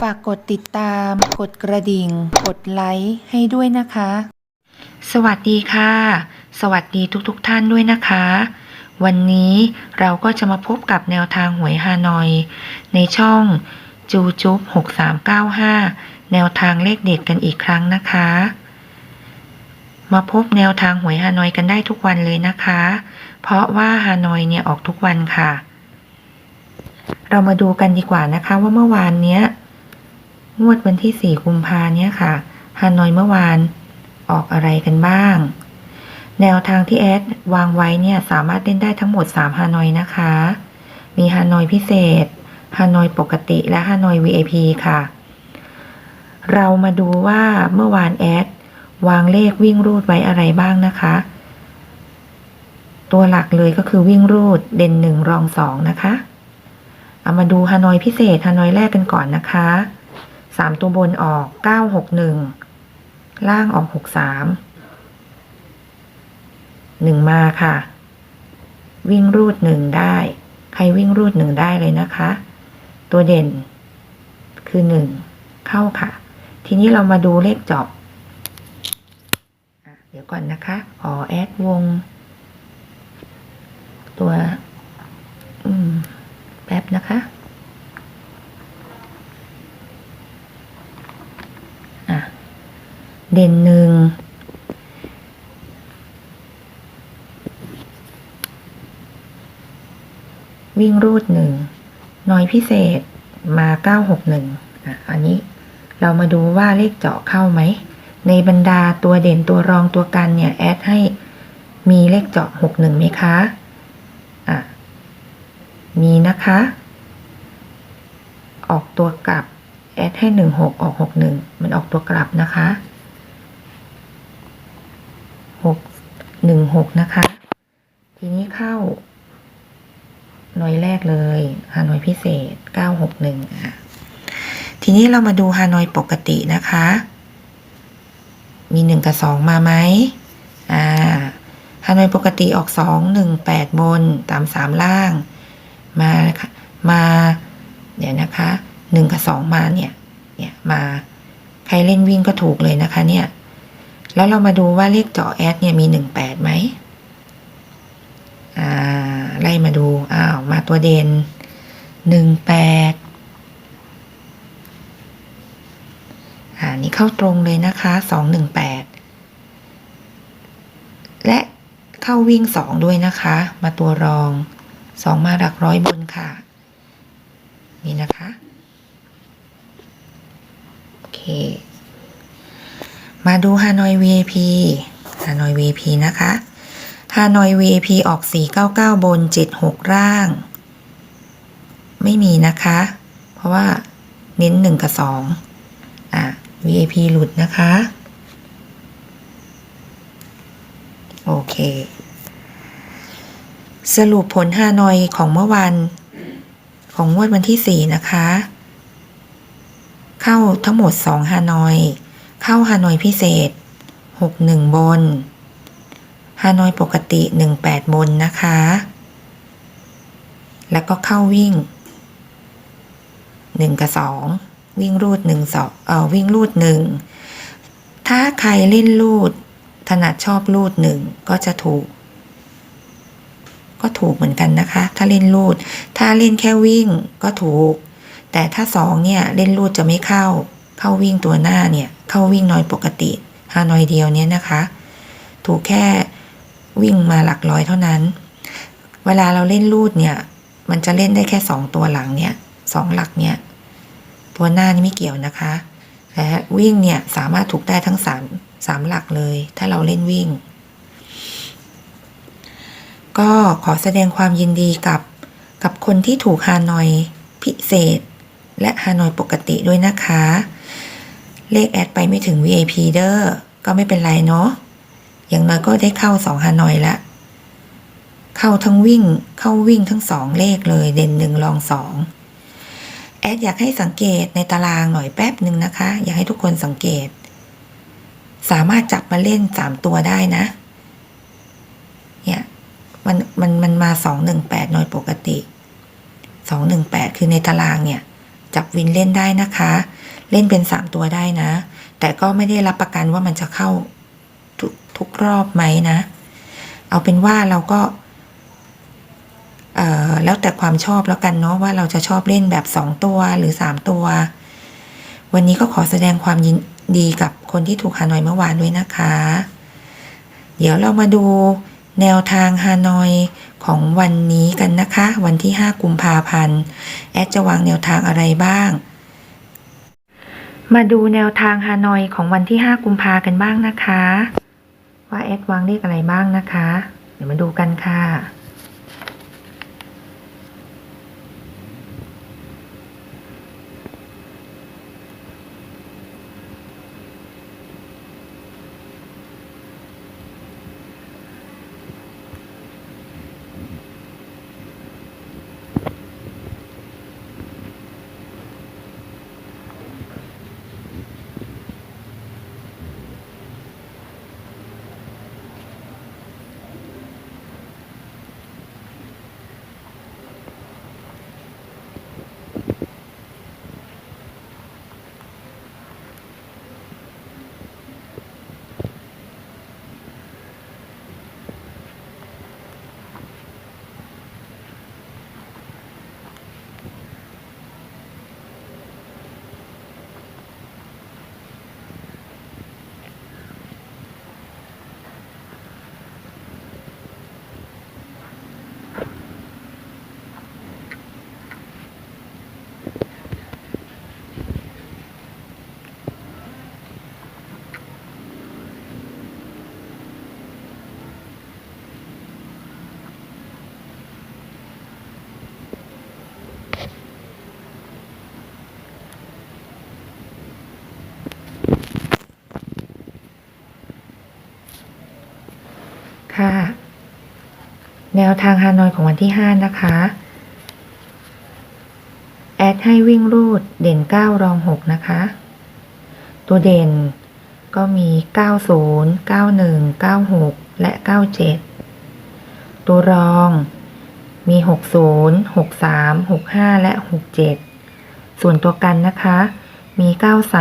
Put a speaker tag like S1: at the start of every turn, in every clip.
S1: ฝากกดติดตาม กดกระดิ่ง กดไลค์ให้ด้วยนะคะ สวัสดีค่ะ สวัสดีทุกๆทท่านด้วยนะคะ วันนี้เราก็จะมาพบกับแนวทางหวยฮานอย ในช่องจูจุ๊บ6395 แนวทางเลขเด็ดกันอีกครั้งนะคะ มาพบแนวทางหวยฮานอยกันได้ทุกวันเลยนะคะ เพราะว่าฮานอยเนี่ยออกทุกวันค่ะเรามาดูกันดีกว่านะคะว่าเมื่อวานเนี้ย งวดวันที่ 4 กุมภาเนี้ยค่ะฮานอยเมื่อวานออกอะไรกันบ้าง แนวทางที่แอดวางไว้เนี่ยสามารถเล่นได้ทั้งหมด 3 ฮานอยนะคะ มีฮานอยพิเศษฮานอยปกติและฮานอย VIP ค่ะ เรามาดูว่าเมื่อวานแอดวางเลขวิ่งรูดไว้อะไรบ้างนะคะ ตัวหลักเลยก็คือวิ่งรูดเด่นหนึ่งรองสองนะคะ เอามาดูฮานอยพิเศษฮานอยแรกกันก่อนนะคะ สามตัวบนออกเก้าหกหนึ่งล่างออกหกสามหนึ่งมาค่ะ วิ่งรูดหนึ่งได้ ใครวิ่งรูดหนึ่งได้เลยนะคะ ตัวเด่น คือหนึ่งเข้าค่ะ ทีนี้เรามาดูเลขจอบเดี๋ยวก่อนนะคะขอแอดวง ตัว อืม แป๊บนะคะ เด่นหนึ่งวิ่งรูดหนึ่งน้อยพิเศษมาเก้าหกหนึ่งอันนี้เรามาดูว่าเลขเจาะเข้าไหม ในบรรดาตัวเด่นตัวรองตัวกันเนี่ย แอดให้มีเลขเจาะหกหนึ่งไหมคะอะมีนะคะ ออกตัวกลับแอดให้หนึ่งหกออกหกหนึ่งมันออกตัวกลับนะคะหกห นึ่งหกนะคะ ทีนี้เข้า หน่วยแรกเลยฮานอยพิเศษเก้าหกหนึ่งอะทีนี้เรามาดูฮานอยปกตินะคะ มีหนึ่งกับสองมาไหมอ่าฮานอยปกติออกสองหนึ่งแปดบนตามสามล่าง มาค่ะมาเดี๋ยวนะคะหนึ่งกับสองมาเนี่ยเนี่ยมาใครเล่นวิ่งก็ถูกเลยนะคะเนี่ย แล้วเรามาดูว่าเลขเจาะแอดเนี่ยมีหนึ่งแปดไหมอ่าไล่มาดู อ้าว มาตัวเด่นหนึ่งแปดอ่านี่เข้าตรงเลยนะคะสองหนึ่งแปดและเข้าวิ่งสองด้วยนะคะ มาตัวรองสองมาหลักร้อยบนค่ะ นี่นะคะ โอเค มาดูฮานอย VIP ฮานอย VIP นะคะฮานอย VIP ออก 499 บน 76ล่าง ไม่มีนะคะ เพราะว่าเน้น 1 กับ 2 อะ VIP หลุดนะคะ โอเค สรุปผลฮานอยของเมื่อวานของงวดวันที่ 4 นะคะ เข้าทั้งหมด 2 ฮานอย เข้าฮานอยพิเศษ 61 บน ฮานอยปกติ 18 บนนะคะ แล้วก็เข้าวิ่ง 1 กับ 2 วิ่งรูด1 2เอ่อวิ่งรูด 1 ถ้าใครเล่นรูด ถนัดชอบรูด 1 ก็จะถูก ก็ถูกเหมือนกันนะคะ ถ้าเล่นรูด ถ้าเล่นแค่วิ่งก็ถูก แต่ถ้าสองเนี่ย เล่นรูดจะไม่เข้า เข้าวิ่งตัวหน้าเนี่ยเข้าวิ่งน้อยปกติฮานอยเดียวเนี่ยนะคะ ถูกแค่วิ่งมาหลักร้อยเท่านั้น เวลาเราเล่นรูดเนี่ยมันจะเล่นได้แค่สองตัวหลังเนี่ยสองหลักเนี่ยตัวหน้านี่ไม่เกี่ยวนะคะและวิ่งเนี่ยสามารถถูกได้ทั้งสามสามหลักเลย ถ้าเราเล่นวิ่ง ก็ขอแสดงความยินดีกับกับคนที่ถูกฮานอยพิเศษ และฮานอยปกติด้วยนะคะ เลขแอดไปไม่ถึง VIP เด้อ ก็ไม่เป็นไรเนาะ อย่างน้อยก็ได้เข้าสองฮานอยละ เข้าทั้งวิ่ง เข้าวิ่งทั้งสองเลขเลยเด่นหนึ่งรองสองแอดอยากให้สังเกตในตารางหน่อยแป๊บหนึ่งนะคะ อยากให้ทุกคนสังเกต สามารถจับมาเล่นสามตัวได้นะ เนี่ย มันมันมันมาสองหนึ่งแปดโดยปกติสองหนึ่งแปดคือในตารางเนี่ย จับวินเล่นได้นะคะ เล่นเป็นสามตัวได้นะ แต่ก็ไม่ได้รับประกันว่ามันจะเข้าทุกทุกรอบไหมนะ เอาเป็นว่าเราก็แล้วแต่ความชอบแล้วกันเนาะว่าเราจะชอบเล่นแบบสองตัวหรือสามตัว วันนี้ก็ขอแสดงความยินดีกับคนที่ถูกฮานอยเมื่อวานด้วยนะคะ เดี๋ยวเรามาดูแนวทางฮานอยของวันนี้กันนะคะ วันที่ 5 กุมภาพันธ์แอดจะวางแนวทางอะไรบ้าง มาดูแนวทางฮานอยของวันที่ 5 กุมภากันบ้างนะคะ ว่าแอดวางเลขอะไรบ้างนะคะ เดี๋ยวมาดูกันค่ะค่ะ แนวทางฮานอยของวันที่ 5 นะคะ แอดให้วิ่งรูดเด่น 9 รอง 6 นะคะ ตัวเด่นก็มี 90 91 96 และ 97 ตัวรองมี 60 63 65 และ 67 ส่วนตัวกันนะคะ มี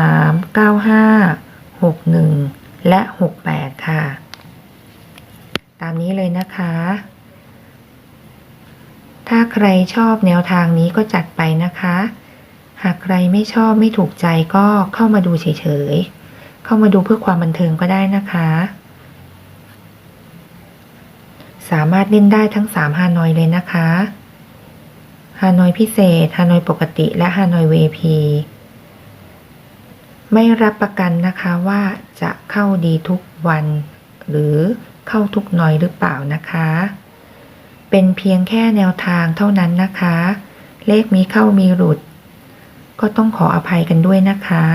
S1: 93 95 61 และ 68 ค่ะ ตามนี้เลยนะคะ ถ้าใครชอบแนวทางนี้ก็จัดไปนะคะ หากใครไม่ชอบไม่ถูกใจก็เข้ามาดูเฉยๆ เข้ามาดูเพื่อความบันเทิงก็ได้นะคะ สามารถเล่นได้ทั้ง3ฮานอยเลยนะคะฮานอยพิเศษฮานอยปกติและฮานอย VIP ไม่รับประกันนะคะว่าจะเข้าดีทุกวัน หรือเข้าทุกหน่อยหรือเปล่านะคะ เป็นเพียงแค่แนวทางเท่านั้นนะคะ เลขมีเข้ามีหลุด ก็ต้องขออภัยกันด้วยนะคะ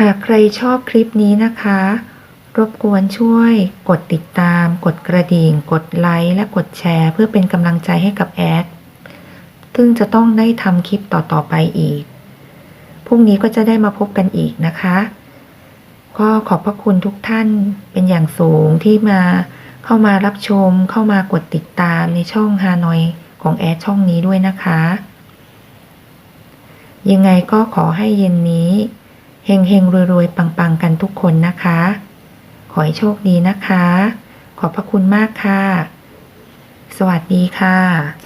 S1: หากใครชอบคลิปนี้นะคะ รบกวนช่วย กดติดตาม กดกระดิ่ง กดไลค์ และกดแชร์ เพื่อเป็นกำลังใจให้กับแอด ซึ่งจะต้องได้ทำคลิปต่อๆไปอีก พรุ่งนี้ก็จะได้มาพบกันอีกนะคะก็ขอบพระคุณทุกท่านเป็นอย่างสูงที่มา เข้ามารับชมเข้ามากดติดตามในช่องฮานอยของแอดช่องนี้ด้วยนะคะ ยังไงก็ขอให้เย็นนี้เฮงเฮงรวยรวยปังปังกันทุกคนนะคะ ขอให้โชคดีนะคะ ขอบพระคุณมากค่ะ สวัสดีค่ะ